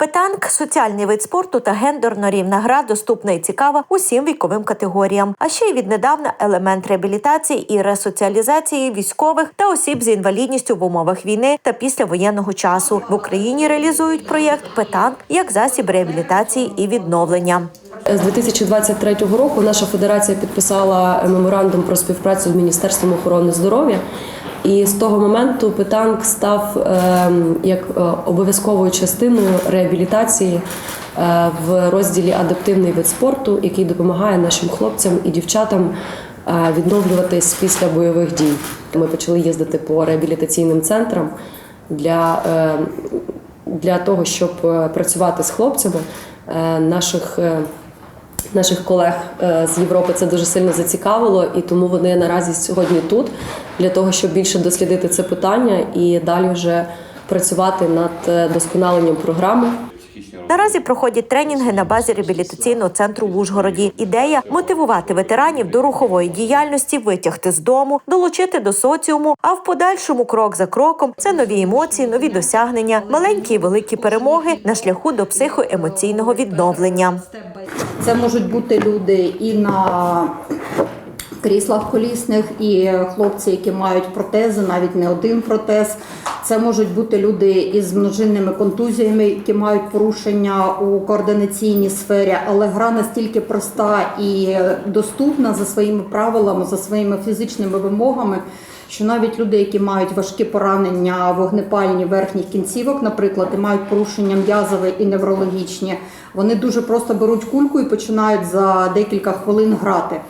Петанк соціальний вид спорту та гендерно рівна гра доступна і цікава усім віковим категоріям. А ще й віднедавна елемент реабілітації і ресоціалізації військових та осіб з інвалідністю в умовах війни та післявоєнного часу в Україні реалізують проєкт Петанк як засіб реабілітації і відновлення. З 2023 року наша федерація підписала меморандум про співпрацю з Міністерством охорони здоров'я. І з того моменту питанк став ем, як е, обов'язковою частиною реабілітації е, в розділі адаптивний вид спорту, який допомагає нашим хлопцям і дівчатам е, відновлюватись після бойових дій. Ми почали їздити по реабілітаційним центрам для, е, для того, щоб працювати з хлопцями наших. Наших колег е, з Європи це дуже сильно зацікавило, і тому вони наразі сьогодні тут для того, щоб більше дослідити це питання і далі вже працювати над е, досконаленням програми. Наразі проходять тренінги на базі реабілітаційного центру в Ужгороді. Ідея мотивувати ветеранів до рухової діяльності, витягти з дому, долучити до соціуму. А в подальшому крок за кроком це нові емоції, нові досягнення, маленькі і великі перемоги на шляху до психоемоційного відновлення. Це можуть бути люди і на кріслах колісних, і хлопці, які мають протези, навіть не один протез. Це можуть бути люди із множинними контузіями, які мають порушення у координаційній сфері, але гра настільки проста і доступна за своїми правилами, за своїми фізичними вимогами. Що навіть люди, які мають важкі поранення вогнепальні верхніх кінцівок, наприклад, і мають порушення м'язове і неврологічні, вони дуже просто беруть кульку і починають за декілька хвилин грати.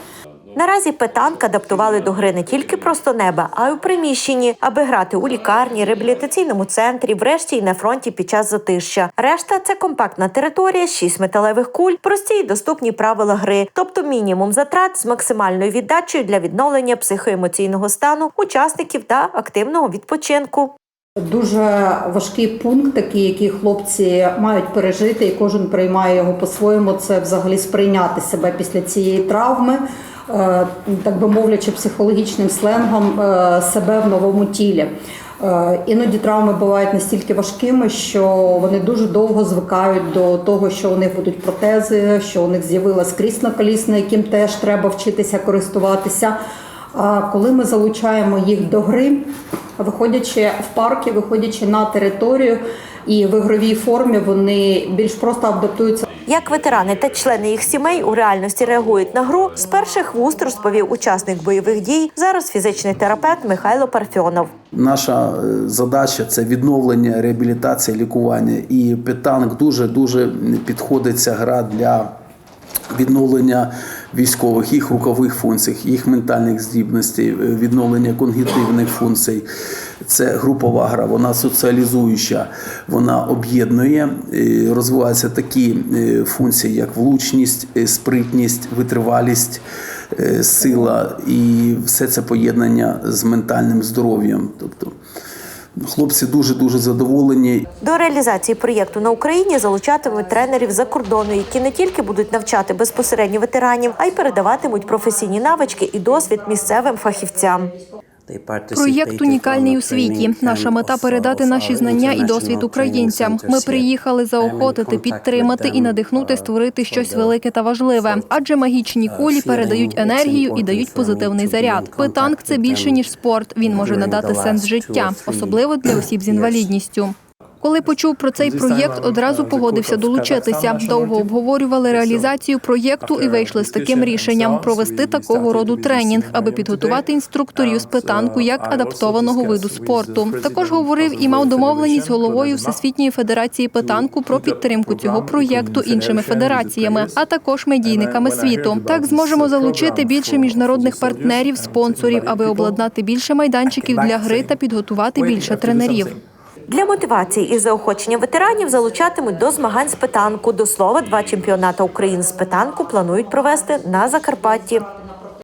Наразі петанк адаптували до гри не тільки просто неба, а й у приміщенні, аби грати у лікарні, реабілітаційному центрі, врешті й на фронті під час затища. Решта це компактна територія, шість металевих куль, прості й доступні правила гри, тобто мінімум затрат з максимальною віддачею для відновлення психоемоційного стану учасників та активного відпочинку. Дуже важкий пункт, такий, який хлопці мають пережити, і кожен приймає його по-своєму. Це взагалі сприйняти себе після цієї травми, так би мовлячи, психологічним сленгом е, себе в новому тілі. Е, Іноді травми бувають настільки важкими, що вони дуже довго звикають до того, що у них будуть протези, що у них з'явилась крісло колісне, яким теж треба вчитися користуватися. А коли ми залучаємо їх до гри, виходячи в парки, виходячи на територію і в ігровій формі, вони більш просто адаптуються Як ветерани та члени їх сімей у реальності реагують на гру, з перших вуст розповів учасник бойових дій, зараз фізичний терапевт Михайло Парфьонов. Наша е, задача це відновлення, реабілітація, лікування. І питанк дуже дуже підходиться гра для відновлення військових, їх рухових функцій, їх ментальних здібностей, е, відновлення когнітивних функцій. Це групова гра, вона соціалізуюча, вона об'єднує, е, розвиваються такі е, функції, як влучність, спритність, витривалість, сила і все це поєднання з ментальним здоров'ям. Тобто хлопці дуже дуже задоволені. До реалізації проєкту на Україні залучатимуть тренерів за кордону, які не тільки будуть навчати безпосередньо ветеранів, а й передаватимуть професійні навички і досвід місцевим фахівцям. Проєкт унікальний у світі. Наша мета передати наші знання і досвід українцям. Ми приїхали заохотити, підтримати і надихнути створити щось велике та важливе. Адже магічні кулі передають енергію і дають позитивний заряд. Питанк це більше ніж спорт. Він може надати сенс життя, особливо для осіб з інвалідністю. Коли почув про цей проєкт, одразу погодився долучитися. Довго обговорювали реалізацію проєкту і вийшли з таким рішенням провести такого роду тренінг, аби підготувати інструкторів з питанку як адаптованого виду спорту. Також говорив і мав домовленість з головою Всесвітньої федерації питанку про підтримку цього проєкту іншими федераціями, а також медійниками світу. Так зможемо залучити більше міжнародних партнерів, спонсорів, аби обладнати більше майданчиків для гри та підготувати більше тренерів. Для мотивації і заохочення ветеранів залучатимуть до змагань з питанку. До слова, два чемпіонати України з питанку планують провести на Закарпатті.